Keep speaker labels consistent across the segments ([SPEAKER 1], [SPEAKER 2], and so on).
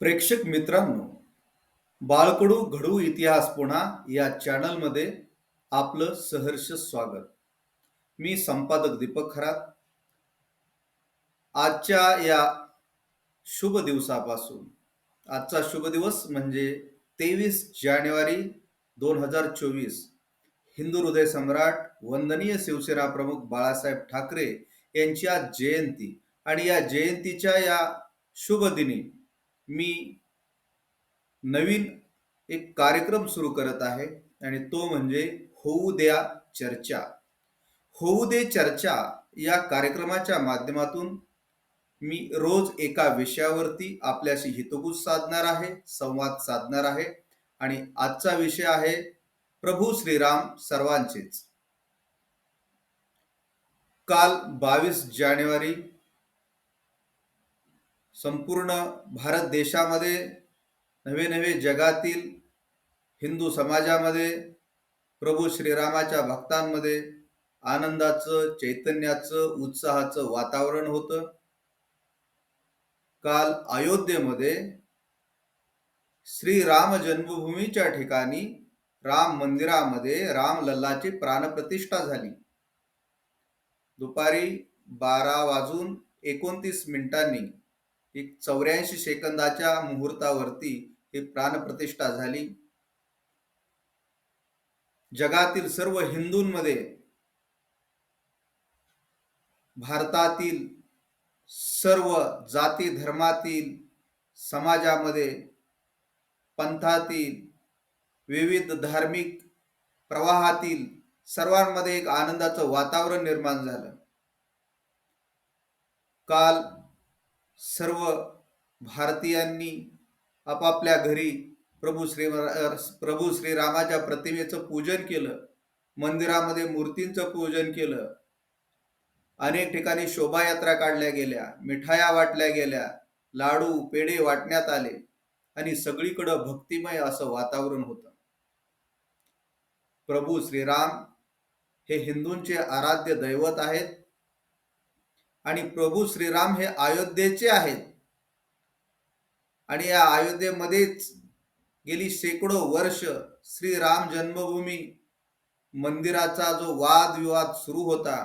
[SPEAKER 1] प्रेक्षक मित्रांनो बाळकडू घडू इतिहास पुन्हा या चॅनलमध्ये आपलं सहर्ष स्वागत. मी संपादक दीपक खरात. आजच्या या शुभ दिवसापासून आजचा शुभ दिवस म्हणजे तेवीस जानेवारी दोन हजार चोवीस हिंदू हृदय सम्राट वंदनीय शिवसेना प्रमुख बाळासाहेब ठाकरे यांची आज जयंती आणि या जयंतीच्या या शुभ दिनी मी नवीन एक कार्यक्रम सुरू करत आहे आणि तो म्हणजे होऊ द्या चर्चा. होऊ दे चर्चा या कार्यक्रमाच्या माध्यमातून मी रोज एका विषयावरती आपल्याशी हितगुज साधणार आहे संवाद साधणार आहे आणि आजचा विषय आहे प्रभू श्रीराम सर्वांचेच. काल बावीस जानेवारी संपूर्ण भारत देशामध्ये नवे नवे जगातील हिंदू समाजामध्ये प्रभू श्रीरामाच्या भक्तांमध्ये आनंदाचं चैतन्याचं उत्साहाचं वातावरण होतं. काल अयोध्येमध्ये श्रीराम जन्मभूमीच्या ठिकाणी राम मंदिरामध्ये राम लल्लाची प्राणप्रतिष्ठा झाली. दुपारी बारा वाजून एकोणतीस मिनिटांनी एक चौऱ्याऐंशी सेकंदाच्या मुहूर्तावरती ही प्राणप्रतिष्ठा झाली. जगातील सर्व हिंदूंमध्ये भारतातील सर्व जाती धर्मातील समाजामध्ये पंथातील विविध धार्मिक प्रवाहातील सर्वांमध्ये एक आनंदाचं वातावरण निर्माण झालं. काल सर्व भारतीयांनी आपापल्या घरी प्रभू श्री प्रभू श्रीरामाच्या प्रतिमेचं पूजन केलं मंदिरामध्ये मूर्तींचं पूजन केलं अनेक ठिकाणी शोभायात्रा काढल्या गेल्या मिठाया वाटल्या गेल्या लाडू पेढे वाटण्यात आले आणि सगळीकडं भक्तिमय असं वातावरण होतं. प्रभू श्रीराम हे हिंदूंचे आराध्य दैवत आहेत. आणि प्रभू श्रीराम हे अयोध्येचे आहेत. आणि या अयोध्येमध्येच गेली शेकडो वर्ष श्रीराम जन्मभूमी मंदिराचा जो वादविवाद सुरू होता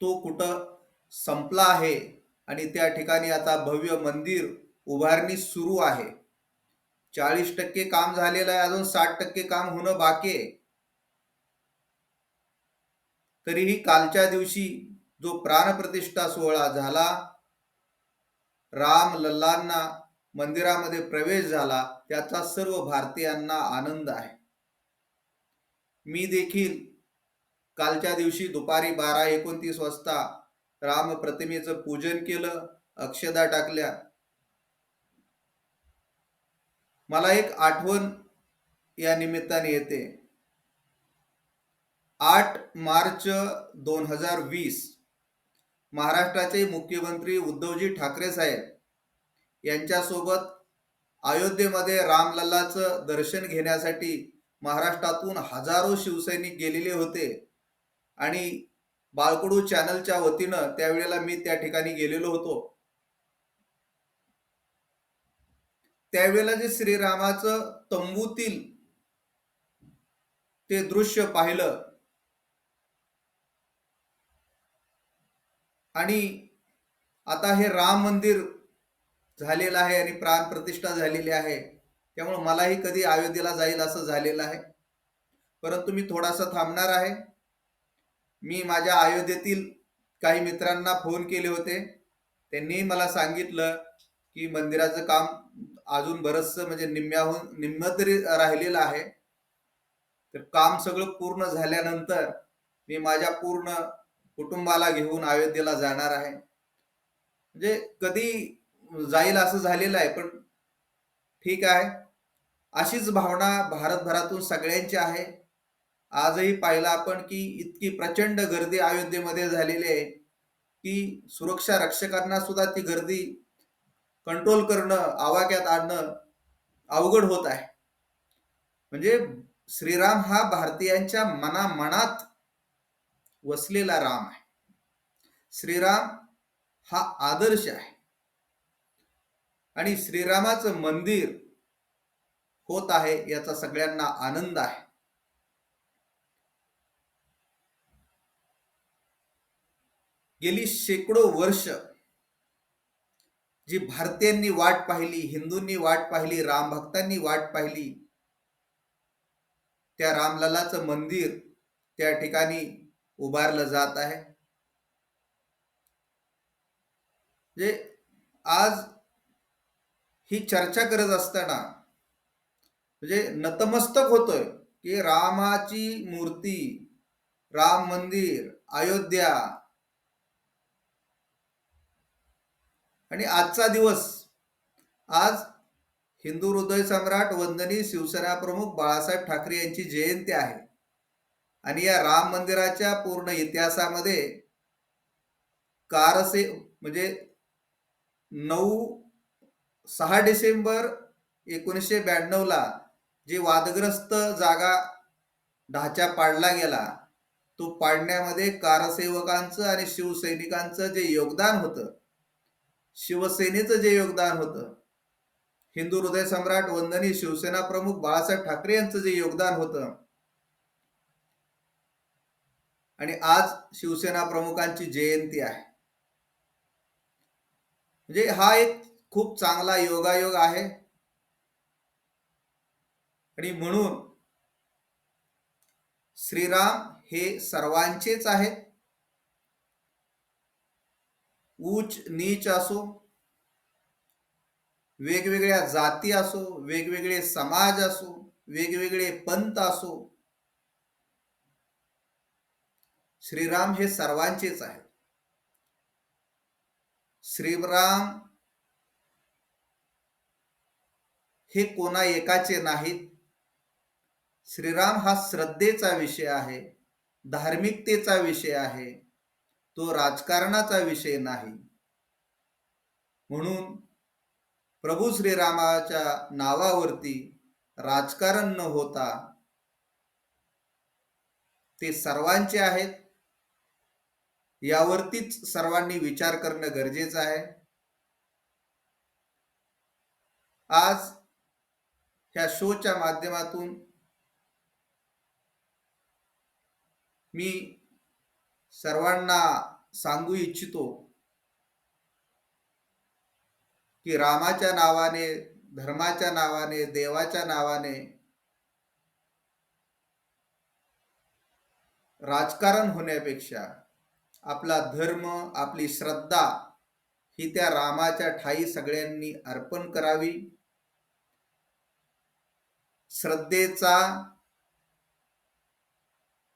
[SPEAKER 1] तो कुठं संपला आहे? आणि त्या ठिकाणी आता भव्य मंदिर उभारणी सुरू आहे. चाळीस टक्के काम झालेलं आहे अजून साठ टक्के काम होणं बाकी आहे. तरीही कालच्या दिवशी जो प्राणप्रतिष्ठा सोहळा झाला राम लल्लांना मंदिरामध्ये प्रवेश झाला त्याचा सर्व भारतीयांना आनंद आहे. मी देखील कालच्या दिवशी दुपारी बारा एकोणतीस वाजता राम प्रतिमेचं पूजन केलं अक्षदा टाकल्या. मला एक आठवण या निमित्ताने येते. आठ मार्च दोन हजार वीस. महाराष्ट्राचे मुख्यमंत्री उद्धवजी ठाकरे साहेब यांच्यासोबत अयोध्येमध्ये रामलल्लाचं दर्शन घेण्यासाठी महाराष्ट्रातून हजारो शिवसैनिक गेलेले होते आणि बाळकडू चॅनलच्या वतीनं त्यावेळेला मी त्या ठिकाणी गेलेलो होतो. त्यावेळेला जे श्रीरामाचं तंबूतील ते दृश्य पाहिलं आणि आता हे राम मंदिर झालेलं आहे आणि प्राण प्रतिष्ठा झालेली आहे त्यामुळं मलाही कधी अयोध्येला जाईल असं झालेलं आहे. परंतु मी थोडासा थांबणार आहे. मी माझ्या अयोध्येतील काही मित्रांना फोन केले होते. त्यांनी मला सांगितलं की मंदिराचं काम अजून बरंचसं म्हणजे निम्म्याहून निम्म तरी राहिलेलं आहे. तर काम सगळं पूर्ण झाल्यानंतर मी माझ्या पूर्ण कुटुंबाला घेऊन अयोध्येला जाणार आहे. म्हणजे कधी जाईल असं झालेलं आहे पण ठीक आहे. अशीच भावना भारतभरातून सगळ्यांची आहे. आजही पाहिलं आपण की इतकी प्रचंड गर्दी अयोध्येमध्ये झालेली आहे की सुरक्षा रक्षकांना सुद्धा ती गर्दी कंट्रोल करणं आवाक्यात आणणं अवघड होत आहे. म्हणजे श्रीराम हा भारतीयांच्या मनामनात वसलेला राम आहे. श्रीराम हा आदर्श आहे. आणि श्रीरामाचं मंदिर होत आहे याचा सगळ्यांना आनंद आहे. गेली शेकडो वर्ष जी भारतीयांनी वाट पाहिली हिंदूंनी वाट पाहिली राम भक्तांनी वाट पाहिली त्या रामललाचं मंदिर त्या ठिकाणी उभारलं जात आहे. जे आज ही चर्चा करत असताना म्हणजे नतमस्तक होतोय की रामाची मूर्ती राम मंदिर अयोध्या आणि आजचा दिवस आज हिंदू हृदय सम्राट वंदनी शिवसेना प्रमुख बाळासाहेब ठाकरे यांची जयंती आहे. आणि या राम मंदिराच्या पूर्ण इतिहासामध्ये कारसे म्हणजे नऊ सहा डिसेंबर एकोणीसशे ब्याण्णवला जे वादग्रस्त जागा ढाचा पाडला गेला तो पाडण्यामध्ये कारसेवकांचं आणि शिवसैनिकांचं जे योगदान होतं शिवसेनेचं जे योगदान होतं हिंदू हृदय सम्राट वंदनी शिवसेना प्रमुख बाळासाहेब ठाकरे यांचं जे योगदान होतं आणि आज शिवसेना प्रमुखांची जयंती आहे. म्हणजे हा एक खूप चांगला योगायोग आहे. आणि म्हणून श्रीराम हे सर्वांचेच आहेत. उच नीच असो वेगवेगळ्या जाती असो वेगवेगळे समाज असो वेगवेगळे पंथ असो श्रीराम हे सर्वांचेच आहेत. श्रीराम हे कोणा एकाचे नाहीत. श्रीराम हा श्रद्धेचा विषय आहे धार्मिकतेचा विषय आहे तो राजकारणाचा विषय नाही. म्हणून प्रभू श्रीरामाच्या नावावरती राजकारण न होता ते सर्वांचे आहेत यावरतीच सर्वांनी विचार करणं गरजेचं आहे. आज ह्या शोच्या माध्यमातून मी सर्वांना सांगू इच्छितो की रामाच्या नावाने धर्माच्या नावाने देवाच्या नावाने राजकारण होण्यापेक्षा आपला धर्म आपली श्रद्धा ही त्या रामाच्या ठाई सगळ्यांनी अर्पण करावी. श्रद्धेचा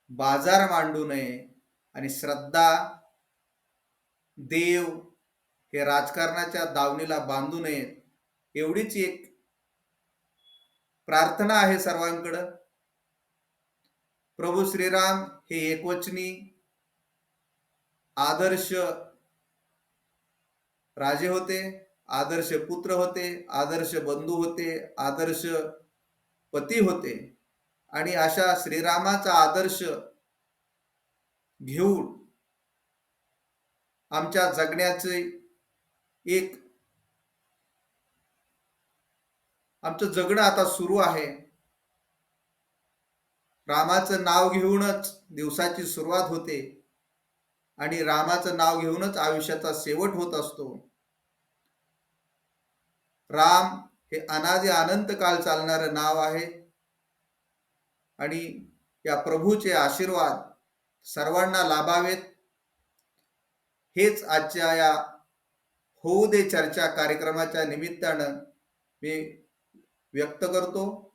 [SPEAKER 1] बाजार मांडू नये आणि श्रद्धा देव हे राजकारणाच्या दावणीला बांधू नयेत एवढीच एक प्रार्थना आहे सर्वांकडं. प्रभू श्रीराम हे एकवचनी आदर्श राजे होते आदर्श पुत्र होते आदर्श बंधू होते आदर्श पती होते. आणि अशा श्रीरामाचा आदर्श घेऊन आमच्या जगण्याचे एक आमचं जगणं आता सुरू आहे. रामाचं नाव घेऊनच दिवसाची सुरुवात होते. आणि रामाचं नाव घेऊनच आयुष्याचा शेवट होत असतो. राम हे अनादे अनंत काळ चालणारं नाव आहे. आणि या प्रभूचे आशीर्वाद सर्वांना लाभावेत. हेच आजच्या या होऊ दे चर्चा कार्यक्रमाच्या निमित्तानं मी व्यक्त करतो.